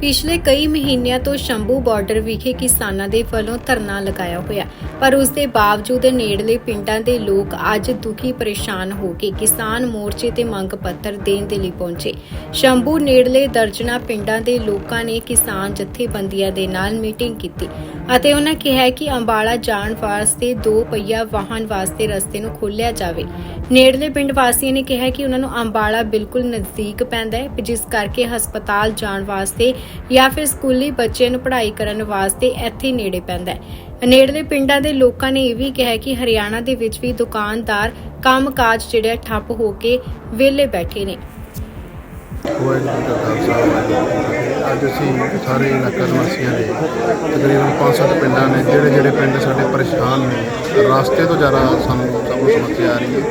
ਪਿਛਲੇ ਕਈ ਮਹੀਨਿਆਂ ਤੋਂ ਸ਼ੰਭੂ ਬਾਰਡਰ ਵਿਖੇ ਕਿਸਾਨਾਂ ਦੇ ਵੱਲੋਂ ਧਰਨਾ ਲਗਾਇਆ ਹੋਇਆ। ਪਰ ਉਸ ਦੇ ਬਾਵਜੂਦ ਨੇੜਲੇ ਪਿੰਡਾਂ ਦੇ ਲੋਕ ਅੱਜ ਦੁਖੀ ਪਰੇਸ਼ਾਨ ਹੋ ਕੇ ਕਿਸਾਨ ਮੋਰਚੇ ਤੇ ਮੰਗ ਪੱਤਰ ਦੇਣ ਦੇ ਲਈ ਪਹੁੰਚੇ। ਸ਼ੰਭੂ ਨੇੜਲੇ ਦਰਜਨਾ ਪਿੰਡਾਂ ਦੇ ਲੋਕਾਂ ਨੇ ਕਿਸਾਨ ਜਥੇਬੰਦੀਆਂ ਦੇ ਨਾਲ ਮੀਟਿੰਗ ਕੀਤੀ। ਅਤੇ ਉਹਨਾਂ ਕਿਹਾ ਕਿ ਅੰਬਾਲਾ ਜਾਣ ਵਾਸਤੇ ਦੋ ਪਹੀਆ ਵਾਹਨ ਵਾਸਤੇ ਰਸਤੇ ਨੂੰ ਖੋਲ੍ਹਿਆ ਜਾਵੇ। ਨੇੜਲੇ ਪਿੰਡ ਵਾਸੀਆਂ ਨੇ ਕਿਹਾ ਕਿ ਉਹਨਾਂ ਨੂੰ ਅੰਬਾਲਾ ਬਿਲਕੁਲ ਨਜ਼ਦੀਕ ਪੈਂਦਾ ਹੈ ਜਿਸ ਕਰਕੇ ਹਸਪਤਾਲ ਜਾਣ ਵਾਸਤੇ ਜਾਂ ਫਿਰ ਸਕੂਲੀ ਬੱਚਿਆਂ ਨੂੰ ਪੜ੍ਹਾਈ ਕਰਨ ਵਾਸਤੇ ਇੱਥੇ ਨੇੜੇ ਪੈਂਦਾ ਹੈ। ਨੇੜਲੇ ਪਿੰਡਾਂ ਦੇ ਲੋਕਾਂ ਨੇ ਇਹ ਵੀ ਕਿਹਾ ਕਿ ਹਰਿਆਣਾ ਦੇ ਵਿੱਚ ਵੀ ਦੁਕਾਨਦਾਰ ਕੰਮਕਾਜ ਜਿਹੜਾ ਠੱਪ ਹੋ ਕੇ ਵਿਹਲੇ ਬੈਠੇ ਨੇ। ਵਾਹਿਗੁਰੂ ਜੀ ਖਾਲਸਾ ਵਾਹਿਗੁਰੂ ਜੀ ਅੱਜ ਅਸੀਂ ਸਾਰੇ ਇਲਾਕਾ ਨਿਵਾਸੀਆਂ ਦੇ ਤਕਰੀਬਨ 5-7 ਪਿੰਡਾਂ ਨੇ, ਜਿਹੜੇ ਜਿਹੜੇ ਪਿੰਡ ਸਾਡੇ ਪਰੇਸ਼ਾਨ ਨੇ, ਰਸਤੇ ਤੋਂ ਜ਼ਿਆਦਾ ਸਾਨੂੰ ਸਭ ਨੂੰ ਸਮੱਸਿਆ ਆ ਰਹੀ ਹੈ।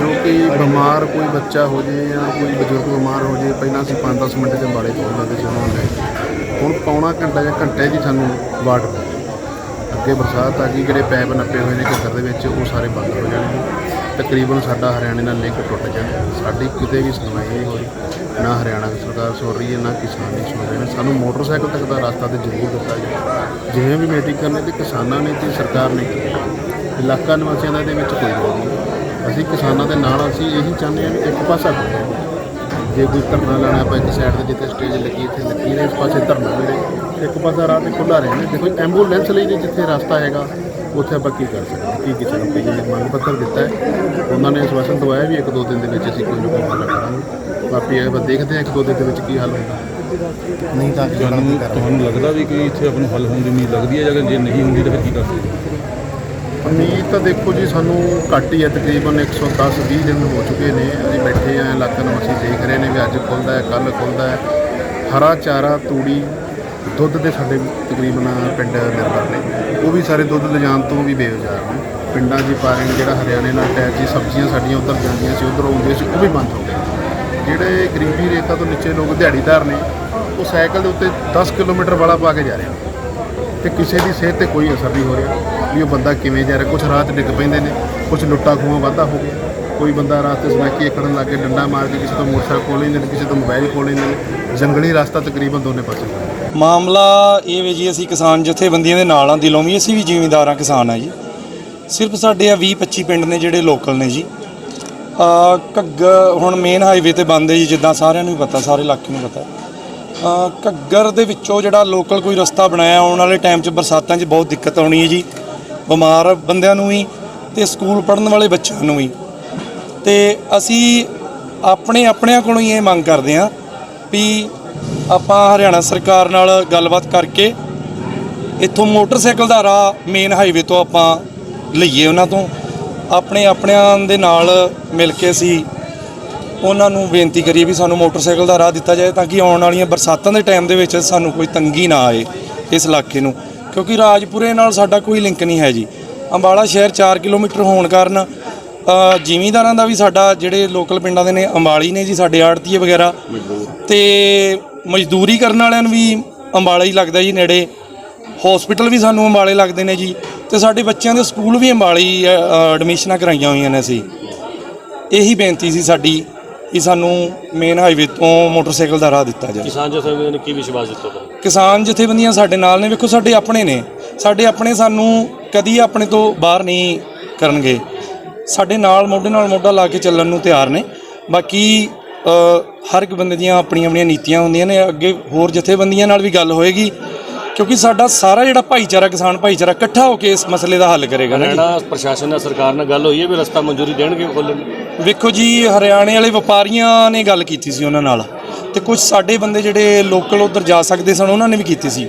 ਜੋ ਕਿ ਬਿਮਾਰ ਕੋਈ ਬੱਚਾ ਹੋ ਜੇ ਜਾਂ ਕੋਈ ਬਜ਼ੁਰਗ ਬਿਮਾਰ ਹੋ ਜੇ, ਪਹਿਲਾਂ ਅਸੀਂ 5-10 ਮਿੰਟ ਦੇ ਬਾਰੇ ਪਹੁੰਚ ਜਾਂਦੇ ਸੀ ਉਹਨਾਂ ਨੂੰ ਹੁਣ ਪੌਣਾ ਘੰਟਾ ਜਾਂ ਘੰਟੇ ਦੀ ਸਾਨੂੰ ਵਾਟ ਪੈ ਅੱਗੇ ਬਰਸਾਤ ਆ ਗਈ, ਜਿਹੜੇ ਪੈਪ ਨੱਪੇ ਹੋਏ ਨੇ ਘੱਗਰ ਦੇ ਵਿੱਚ, ਉਹ ਸਾਰੇ ਬੰਦ ਹੋ ਜਾਣਗੇ। ਤਕਰੀਬਨ ਸਾਡਾ ਹਰਿਆਣੇ ਨਾਲ ਲਿੰਕ ਟੁੱਟ ਜਾਣਾ ਸਾਡੀ ਕਿਤੇ ਵੀ ਸੁਣਵਾਈ ਨਹੀਂ ਹੋ ਰਹੀ। ਨਾ ਹਰਿਆਣਾ ਸਰਕਾਰ ਸੁਣ ਰਹੀ ਹੈ, ਨਾ ਕਿਸਾਨ ਨਹੀਂ ਸੁਣ ਰਹੇ ਨੇ। ਸਾਨੂੰ ਮੋਟਰਸਾਈਕਲ ਤੱਕ ਦਾ ਰਸਤਾ ਤੇ ਜ਼ਰੂਰ ਦਿੱਤਾ ਜਾਵੇ। ਜਿਵੇਂ ਵੀ ਮੀਟਿੰਗ ਕਰਨੀ ਤੇ ਕਿਸਾਨਾਂ ਨੇ ਤੇ ਸਰਕਾਰ ਨੇ ਇਲਾਕਾ ਨਿਵਾਸੀਆਂ ਦਾ ਇਹਦੇ ਵਿੱਚ ਕੋਈ ਰੋਲ ਨਹੀਂ। ਅਸੀਂ ਕਿਸਾਨਾਂ ਦੇ ਨਾਲ ਅਸੀਂ ਇਹੀ ਚਾਹੁੰਦੇ ਹਾਂ ਵੀ ਇੱਕ ਪਾਸਾ ਖੜ੍ਹੇ ਜੇ ਕੋਈ ਧਰਨਾ ਲਾਣਾ ਆਪਾਂ ਇੱਕ ਸਾਈਡ ਤੇ ਜਿੱਥੇ ਸਟੇਜ ਲੱਗੀ, ਇੱਥੇ ਲੱਗੀ ਰਹੇ ਇਸ ਪਾਸੇ ਧਰਨਾ ਮਿਲੇ, ਇੱਕ ਪਾਸਾ ਰਾਹ ਤੇ ਖੁੱਲਾ ਰਹੇ ਨੇ। ਦੇਖੋ ਐਂਬੂਲੈਂਸ ਲਈ ਜੇ ਜਿੱਥੇ ਰਸਤਾ ਹੈਗਾ ਉੱਥੇ ਆਪਾਂ ਕੀ ਕਰ ਸਕਦੇ ਹਾਂ? ਕੀ ਕਿਸੇ ਨੂੰ ਕਹੀਏ? ਮੰਗ ਪੱਤਰ ਦਿੱਤਾ ਹੈ। ਉਹਨਾਂ ਨੇ ਆਸ਼ਵਾਸਨ ਦਵਾਇਆ ਵੀ ਇੱਕ ਦੋ ਦਿਨ ਦੇ ਵਿੱਚ ਅਸੀਂ ਕੋਈ ਨਾ ਕੋਈ ਹੱਲ ਕਰਾਂਗੇ ਬਾਕੀ ਇਹ ਆਪਾਂ ਦੇਖਦੇ ਹਾਂ ਇੱਕ ਦੋ ਦਿਨ ਦੇ ਵਿੱਚ ਕੀ ਹੱਲ ਹੁੰਦਾ। ਨਹੀਂ ਤਾਂ ਤੁਹਾਨੂੰ ਤੁਹਾਨੂੰ ਲੱਗਦਾ ਵੀ ਕਿ ਇੱਥੇ ਆਪ ਨੂੰ ਹੱਲ ਹੋਣ ਦੀ ਉਮੀਦ ਲੱਗਦੀ ਹੈ ਜਾਂ ਜੇ ਨਹੀਂ ਹੁੰਦੀ ਤਾਂ ਫਿਰ ਕੀ ਕਰ ਸਕਦੇ ਹੋ? ਉਮੀਦ ਤਾਂ ਦੇਖੋ ਜੀ ਸਾਨੂੰ ਘੱਟ ਹੀ ਹੈ। ਤਕਰੀਬਨ 110 20 ਦਿਨ ਹੋ ਚੁੱਕੇ ਨੇ। ਅਸੀਂ ਬੈਠੇ ਆ ਇਲਾਕਾ ਨੂੰ ਅਸੀਂ ਦੇਖ ਰਹੇ ਨੇ ਵੀ ਅੱਜ ਖੁੱਲਦਾ ਹੈ ਕੱਲ ਖੁੱਲਦਾ ਹੈ। ਹਰਾ ਚਾਰਾ ਤੂੜੀ ਦੁੱਧ ਦੇ ਸਾਡੇ ਤਕਰੀਬਨ ਪਿੰਡ ਨਿਰਭਰ ਨੇ, ਉਹ ਵੀ ਸਾਰੇ ਦੁੱਧ ਲਿਜਾਣ ਤੋਂ ਵੀ ਬੇਵਜ਼ਾਰ ਨੇ। ਪਿੰਡਾਂ 'ਚ ਪਾਰਿੰਗ ਜਿਹੜਾ ਹਰਿਆਣੇ ਨਾਲ ਅਟੈਚ ਸੀ ਸਬਜ਼ੀਆਂ ਸਾਡੀਆਂ ਉੱਧਰ ਜਾਂਦੀਆਂ ਸੀ, ਉੱਧਰ ਆਉਂਦੀਆਂ ਸੀ, ਉਹ ਵੀ ਬੰਦ ਹੋ ਗਏ ਜਿਹੜੇ ਗਰੀਬੀ ਰੇਖਾ ਤੋਂ ਨੀਚੇ ਲੋਕ ਦਿਹਾੜੀਦਾਰ ਨੇ, ਉਹ ਸਾਈਕਲ ਦੇ ਉੱਤੇ 10 ਕਿਲੋਮੀਟਰ ਵਾਲਾ ਪਾ ਕੇ ਜਾ ਰਹੇ ਨੇ। ਤੇ ਕਿਸੇ ਦੀ ਸਿਹਤ ਤੇ ਕੋਈ ਅਸਰ ਨਹੀਂ ਹੋ ਰਿਹਾ ਵੀ ਉਹ ਬੰਦਾ ਕਿਵੇਂ ਜਾ ਰਿਹਾ ਕੁਝ ਰਾਤ ਡਿੱਗ ਪੈਂਦੇ ਨੇ ਕੁਝ ਲੁੱਟਾ ਖੋਹਾਂ ਵਾਧਾ ਹੋ ਗਿਆ। ਕੋਈ ਬੰਦਾ ਰਾਸਤੇ ਸਮੈਕੀ ਖੜਨ ਲੱਗ ਕੇ ਡੰਡਾ ਮਾਰ ਕੇ ਕਿਸੇ ਤੋਂ ਮੋਟਰਸਾਈਕਲ ਖੋਹ ਲੈਂਦੇ ਨੇ, ਕਿਸੇ ਤੋਂ ਮੋਬਾਈਲ ਖੋਹ ਲੈਂਦੇ ਨੇ, ਜੰਗਲੀ ਰਸਤਾ ਤਕਰੀਬਨ ਦੋਨੇ ਪਾਸੇ। ਮਾਮਲਾ ਇਹ ਵੇ ਜੀ, ਅਸੀਂ ਕਿਸਾਨ ਜਥੇਬੰਦੀਆਂ ਦੇ ਨਾਲ ਆ, ਦਿਲੋਂ ਵੀ, ਅਸੀਂ ਵੀ ਜ਼ਿਮੀਂਦਾਰ ਹਾਂ ਕਿਸਾਨ ਆ ਜੀ। ਸਿਰਫ ਸਾਡੇ ਆ 20 25 ਪਿੰਡ ਨੇ ਜਿਹੜੇ ਲੋਕਲ ਨੇ ਜੀ। ਆ ਘੱਗਰ ਹੁਣ ਮੇਨ ਹਾਈਵੇ ਤੇ ਬੰਦ ਹੈ ਜੀ, ਜਿੱਦਾਂ ਸਾਰਿਆਂ ਨੂੰ ਹੀ ਪਤਾ, ਸਾਰੇ ਇਲਾਕੇ ਨੂੰ ਪਤਾ। ਘੱਗਰ ਦੇ ਵਿੱਚੋਂ ਜਿਹੜਾ ਲੋਕਲ ਕੋਈ ਰਸਤਾ ਬਣਾਇਆ, ਆਉਣ ਵਾਲੇ ਟਾਈਮ 'ਚ ਬਰਸਾਤਾਂ 'ਚ ਬਹੁਤ ਦਿੱਕਤ ਆਉਣੀ ਹੈ ਜੀ। ਬਿਮਾਰ ਬੰਦਿਆਂ ਨੂੰ ਵੀ ਤੇ ਸਕੂਲ ਪੜ੍ਹਨ ਵਾਲੇ ਬੱਚਿਆਂ ਨੂੰ ਵੀ। ਤੇ ਅਸੀਂ ਆਪਣੇ ਆਪਣਿਆਂ ਕੋਲੋਂ ਹੀ ਇਹ ਮੰਗ ਕਰਦੇ ਹਾਂ ਵੀ ਆਪਾਂ ਹਰਿਆਣਾ ਸਰਕਾਰ ਨਾਲ ਗੱਲਬਾਤ ਕਰਕੇ ਇੱਥੋਂ ਮੋਟਰਸਾਈਕਲ ਦਾ ਰਾਹ ਮੇਨ ਹਾਈਵੇ ਤੋਂ ਆਪਾਂ ਲਈਏ ਉਹਨਾਂ ਤੋਂ। ਆਪਣੇ ਆਪਣਿਆਂ ਦੇ ਨਾਲ ਮਿਲ ਕੇ ਅਸੀਂ ਉਹਨਾਂ ਨੂੰ ਬੇਨਤੀ ਕਰੀਏ ਵੀ ਸਾਨੂੰ ਮੋਟਰਸਾਈਕਲ ਦਾ ਰਾਹ ਦਿੱਤਾ ਜਾਏ ਤਾਂ ਕਿ ਆਉਣ ਵਾਲੀਆਂ ਬਰਸਾਤਾਂ ਦੇ ਟਾਈਮ ਦੇ ਵਿੱਚ ਸਾਨੂੰ ਕੋਈ ਤੰਗੀ ਨਾ ਆਏ ਇਸ ਇਲਾਕੇ ਨੂੰ। ਕਿਉਂਕਿ ਰਾਜਪੁਰੇ ਨਾਲ ਸਾਡਾ ਕੋਈ ਲਿੰਕ ਨਹੀਂ ਹੈ ਜੀ। ਅੰਬਾਲਾ ਸ਼ਹਿਰ 4 ਕਿਲੋਮੀਟਰ ਹੋਣ ਕਾਰਨ ਜ਼ਿਮੀਂਦਾਰਾਂ ਦਾ ਵੀ ਸਾਡਾ ਜਿਹੜੇ ਲੋਕਲ ਪਿੰਡਾਂ ਦੇ ਨੇ ਅੰਬਾਲੀ ਨੇ ਜੀ ਸਾਡੇ ਆੜਤੀਏ ਵਗੈਰਾ। ਤੇ ਮਜ਼ਦੂਰੀ ਕਰਨ ਵਾਲਿਆਂ ਨੂੰ ਵੀ ਅੰਬਾਲਾ ਹੀ ਲੱਗਦਾ ਜੀ ਨੇੜੇ। ਹਸਪੀਟਲ ਵੀ ਸਾਨੂੰ ਅੰਬਾਲੇ ਲੱਗਦੇ ਨੇ ਜੀ। ਤੇ ਸਾਡੇ ਬੱਚਿਆਂ ਦੇ ਸਕੂਲ ਵੀ ਅੰਬਾਲੇ ਐਡਮਿਸ਼ਨਾਂ ਕਰਾਈਆਂ ਹੋਈਆਂ ਨੇ ਅਸੀਂ। ਇਹੀ ਬੇਨਤੀ ਸੀ ਸਾਡੀ ਕਿ ਸਾਨੂੰ ਮੇਨ ਹਾਈਵੇ ਤੋਂ ਮੋਟਰਸਾਈਕਲ ਦਾ ਰਾਹ ਦਿੱਤਾ ਜਾਏ ਕਿਸਾਨ ਜਥੇਬੰਦੀਆਂ ਨੇ ਕੀ ਵਿਸ਼ਵਾਸ ਦਿੱਤਾ ਤੁਹਾਨੂੰ? ਕਿਸਾਨ ਜਥੇਬੰਦੀਆਂ ਸਾਡੇ ਨਾਲ ਨੇ। ਵੇਖੋ ਸਾਡੇ ਆਪਣੇ ਨੇ। ਸਾਡੇ ਆਪਣੇ ਸਾਨੂੰ ਕਦੀ ਆਪਣੇ ਤੋਂ ਬਾਹਰ ਨਹੀਂ ਕਰਨਗੇ। ਸਾਡੇ ਨਾਲ ਮੋਢੇ ਨਾਲ ਮੋਢਾ ਲਾ ਕੇ ਚੱਲਣ ਨੂੰ ਤਿਆਰ ਨੇ। ਬਾਕੀ ਹਰ ਇੱਕ ਬੰਦੇ ਦੀਆਂ ਆਪਣੀਆਂ ਆਪਣੀਆਂ ਨੀਤੀਆਂ ਹੁੰਦੀਆਂ ਨੇ। ਅੱਗੇ ਹੋਰ ਜਥੇਬੰਦੀਆਂ ਨਾਲ ਵੀ ਗੱਲ ਹੋਏਗੀ ਕਿਉਂਕਿ ਸਾਡਾ ਸਾਰਾ ਜਿਹੜਾ ਭਾਈਚਾਰਾ ਕਿਸਾਨ ਭਾਈਚਾਰਾ ਇਕੱਠਾ ਹੋ ਕੇ ਇਸ ਮਸਲੇ ਦਾ ਹੱਲ ਕਰੇਗਾ ਹਰਿਆਣਾ ਪ੍ਰਸ਼ਾਸਨ ਨਾਲ ਸਰਕਾਰ ਨਾਲ ਗੱਲ ਹੋਈ ਹੈ ਵੀ ਰਸਤਾ ਮਨਜ਼ੂਰੀ ਦੇਣਗੇ ਖੋਲ੍ਹਣ? ਨੂੰ ਵੇਖੋ ਜੀ ਹਰਿਆਣੇ ਵਾਲੇ ਵਪਾਰੀਆਂ ਨੇ ਗੱਲ ਕੀਤੀ ਸੀ ਉਹਨਾਂ ਨਾਲ। ਤੇ ਕੁਝ ਸਾਡੇ ਬੰਦੇ ਜਿਹੜੇ ਲੋਕਲ ਉਧਰ ਜਾ ਸਕਦੇ ਸਨ ਉਹਨਾਂ ਨੇ ਵੀ ਕੀਤੀ ਸੀ।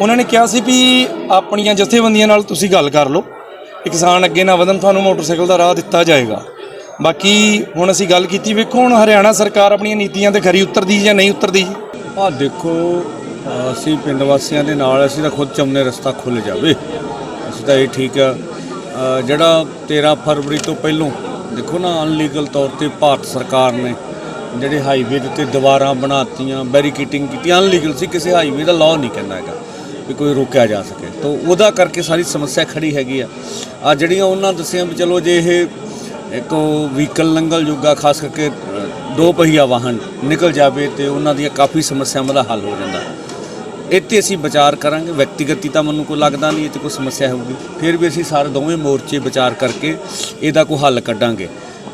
ਉਹਨਾਂ ਨੇ ਕਿਹਾ ਸੀ ਵੀ ਆਪਣੀਆਂ ਜਥੇਬੰਦੀਆਂ ਨਾਲ ਤੁਸੀਂ ਗੱਲ ਕਰ ਲਓ। ਕਿ ਕਿਸਾਨ ਅੱਗੇ ਨਾ ਵਧਣ, ਤੁਹਾਨੂੰ ਮੋਟਰਸਾਈਕਲ ਦਾ ਰਾਹ ਦਿੱਤਾ ਜਾਏਗਾ। ਬਾਕੀ ਹੁਣ ਅਸੀਂ ਗੱਲ ਕੀਤੀ ਵੇਖੋ ਹੁਣ ਹਰਿਆਣਾ ਸਰਕਾਰ ਆਪਣੀਆਂ ਨੀਤੀਆਂ ਤੇ ਖਰੀ ਉਤਰਦੀ ਜਾਂ ਨਹੀਂ ਉਤਰਦੀ? ਜੀ ਆ ਦੇਖੋ, ਅਸੀਂ ਪਿੰਡ ਵਾਸੀਆਂ ਦੇ ਨਾਲ, ਅਸੀਂ ਤਾਂ ਖੁਦ ਚਾਹੁੰਦੇ ਰਸਤਾ ਖੁੱਲ ਜਾਵੇ। ਅਸੀਂ ਤਾਂ ਇਹ ਠੀਕ ਆ। ਜਿਹੜਾ 13 ਫਰਵਰੀ ਤੋਂ ਪਹਿਲੋਂ, ਦੇਖੋ ਨਾ ਅਨਲੀਗਲ ਤੌਰ ਤੇ ਭਾਰਤ ਸਰਕਾਰ ਨੇ ਜਿਹੜੇ ਹਾਈਵੇ ਦੇ ਉੱਤੇ ਦੀਵਾਰਾਂ ਬਣਾਤੀਆਂ ਬੈਰੀਕੇਟਿੰਗ ਕੀਤੀ ਅਨਲੀਗਲ ਸੀ, ਕਿਸੇ ਹਾਈਵੇ ਦਾ ਲਾਅ ਨਹੀਂ ਕਹਿੰਦਾ ਹੈਗਾ। ਵੀ ਕੋਈ ਰੋਕਿਆ ਜਾ ਸਕੇ। ਤਾਂ ਉਹਦਾ ਕਰਕੇ ਸਾਰੀ ਸਮੱਸਿਆ ਖੜੀ ਹੈਗੀ ਆ। ਆ ਜਿਹੜੀਆਂ ਉਹਨਾਂ ਦੱਸੀਆਂ ਵੀ ਚਲੋ ਜੇ ਇਹ ਇੱਕ ਵਹੀਕਲ ਲੰਘਲ ਜੁਗਾ, ਖਾਸ ਕਰਕੇ ਦੋ ਪਹੀਆ ਵਾਹਨ ਨਿਕਲ ਜਾਵੇ ਤੇ ਉਹਨਾਂ ਦੀਆਂ ਕਾਫੀ ਸਮੱਸਿਆਵਾਂ ਦਾ ਹੱਲ ਹੋ ਜਾਂਦਾ। ਇੱਥੇ ਅਸੀਂ ਵਿਚਾਰ ਕਰਾਂਗੇ। ਵਿਅਕਤੀਗਤੀ ਤਾਂ ਮੈਨੂੰ ਕੋਈ ਲੱਗਦਾ ਨਹੀਂ, ਇਹ 'ਚ ਕੋਈ ਸਮੱਸਿਆ ਹੋਊਗੀ। ਫਿਰ ਵੀ ਅਸੀਂ ਸਾਰੇ ਦੋਵੇਂ ਮੋਰਚੇ ਵਿਚਾਰ ਕਰਕੇ ਇਹਦਾ ਕੋਈ ਹੱਲ ਕੱਢਾਂਗੇ।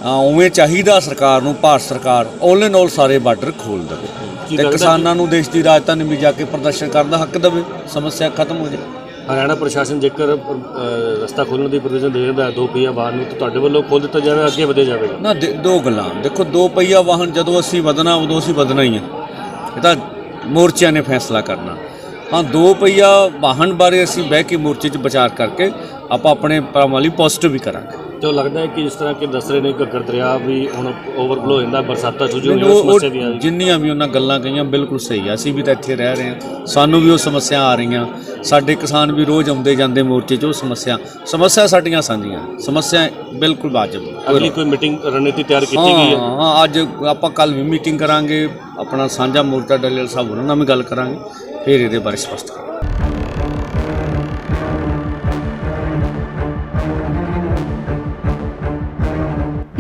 ਉਵੇਂ ਚਾਹੀਦਾ ਸਰਕਾਰ ਨੂੰ, ਭਾਰਤ ਸਰਕਾਰ ਓਲ ਇਨ 올 ਸਾਰੇ ਬਾਰਡਰ ਖੋਲ ਦੇਵੇ। ਕੀ ਤੇ ਲੱਗਦਾ ਕਿਸਾਨਾਂ ਨੂੰ ਦੇਸ਼ ਦੀ ਰਾਜਧਾਨੀ ਵਿੱਚ ਜਾ ਕੇ ਪ੍ਰਦਰਸ਼ਨ ਕਰਨ ਦਾ ਹੱਕ ਦੇਵੇ ਸਮੱਸਿਆ ਖਤਮ ਹੋ ਜਾਏ ਹਰਿਆਣਾ ਪ੍ਰਸ਼ਾਸਨ ਜੇਕਰ ਰਸਤਾ ਖੋਲ੍ਹਣ ਦੀ ਪ੍ਰੋਵੀਜ਼ਨ ਦੇ ਦਿੰਦਾ ਹੈ ਦੋ ਪਹੀਆ ਵਾਹਨ ਨੂੰ ਤਾਂ ਤੁਹਾਡੇ ਵੱਲੋਂ ਖੋਲ੍ਹ ਦਿੱਤਾ ਜਾਵੇ ਅੱਗੇ ਵਧਿਆ ਜਾਵੇਗਾ? ਨਾ ਦੇ- ਦੋ ਗੱਲਾਂ। ਦੇਖੋ ਦੋ ਪਹੀਆ ਵਾਹਨ ਜਦੋਂ ਅਸੀਂ ਵਧਣਾ ਉਦੋਂ ਅਸੀਂ ਵਧਣਾ ਹੀ ਆ। ਇਹ ਤਾਂ ਮੋਰਚਿਆਂ ਨੇ ਫੈਸਲਾ ਕਰਨਾ। ਹਾਂ ਦੋ ਪਹੀਆ ਵਾਹਨ ਬਾਰੇ ਅਸੀਂ ਬਹਿ ਕੇ ਮੋਰਚੇ 'ਚ ਵਿਚਾਰ ਕਰਕੇ ਆਪਾਂ ਆਪਣੇ ਭਰਾਵਾਂ ਲਈ ਪੋਜ਼ਿਟਿਵ ਵੀ ਕਰਾਂਗੇ। ਤੇ ਉਹ ਲੱਗਦਾ ਹੈ ਕਿ ਜਿਸ ਤਰ੍ਹਾਂ ਕਿ ਦੱਸ ਰਹੇ ਨੇ ਘੱਗਰ ਦਰਿਆ ਵੀ ਹੁਣ ਓਵਰਫਲੋ ਹੋ ਜਾਂਦਾ ਬਰਸਾਤਾਂ ਚ ਜੋ ਉਹ- ਉਹ ਸਮੱਸਿਆ ਵੀ ਆ ਰਹੀ ਜਿੰਨੀਆਂ ਵੀ ਉਹਨਾਂ ਗੱਲਾਂ ਕਹੀਆਂ ਬਿਲਕੁਲ ਸਹੀ ਆ। ਅਸੀਂ ਵੀ ਤਾਂ ਇੱਥੇ ਰਹਿ ਰਹੇ ਹਾਂ। ਸਾਨੂੰ ਵੀ ਉਹ ਸਮੱਸਿਆ ਆ ਰਹੀਆਂ। ਸਾਡੇ ਕਿਸਾਨ ਵੀ ਰੋਜ਼ ਆਉਂਦੇ ਜਾਂਦੇ ਮੋਰਚੇ 'ਚ ਉਹ ਸਮੱਸਿਆ। ਸਮੱਸਿਆ ਸਾਡੀਆਂ ਸਾਂਝੀਆਂ। ਸਮੱਸਿਆ ਬਿਲਕੁਲ ਵਾਜਬ ਅਗਲੀ ਕੋਈ ਮੀਟਿੰਗ ਰਣਨੀਤੀ ਤਿਆਰ ਕੀਤੀ ਗਈ ਹੈ? ਹਾਂ ਹਾਂ ਅੱਜ ਆਪਾਂ ਕੱਲ ਵੀ ਮੀਟਿੰਗ ਕਰਾਂਗੇ। ਆਪਣਾ ਸਾਂਝਾ ਮੋਰਚਾ ਡੱਲੇਲ ਸਾਹਿਬ ਉਹਨਾਂ ਨਾਲ ਵੀ ਗੱਲ ਕਰਾਂਗੇ। ਫਿਰ ਇਹਦੇ ਬਾਰੇ ਸਪਸ਼ਟ ਕਰਾਂਗੇ।